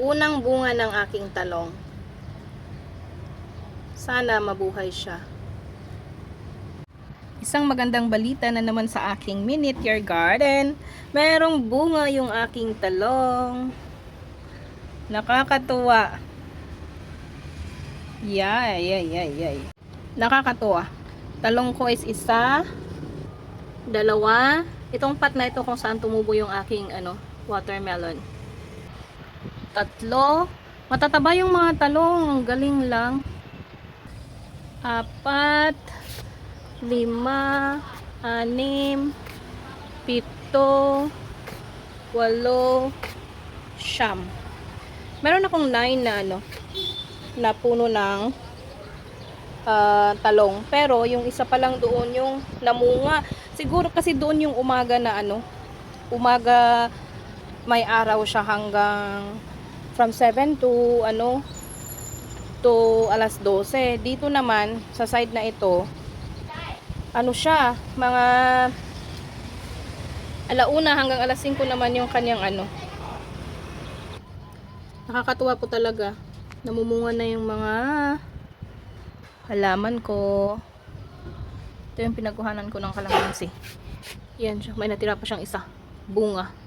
unang bunga ng aking talong. Sana mabuhay siya. Isang magandang balita na naman sa aking miniature garden. Merong bunga yung aking talong. Nakakatuwa. Yay, yay, yay, yay. Nakakatuwa. Talong ko is isa, dalawa. Itong pat na ito kung saan tumubo yung aking ano, watermelon. Tatlo. Matataba yung mga talong. Ang galing lang. Apat. Lima. Anim. Pito. Walo. Siyam. Meron akong nine na ano, na puno ng ah, talong. Pero yung isa pa lang doon yung namunga. Siguro kasi doon yung umaga na ano, umaga may araw siya hanggang from 7 to ano to alas 12. Dito naman sa side na ito ano siya, mga alauna hanggang alas 5 naman yung kanyang ano. Nakakatuwa po talaga. Namumunga na yung mga halaman ko. Ito yung pinaguhanan ko ng kalamansi. Yan siya. May natira pa siyang isa. Bunga.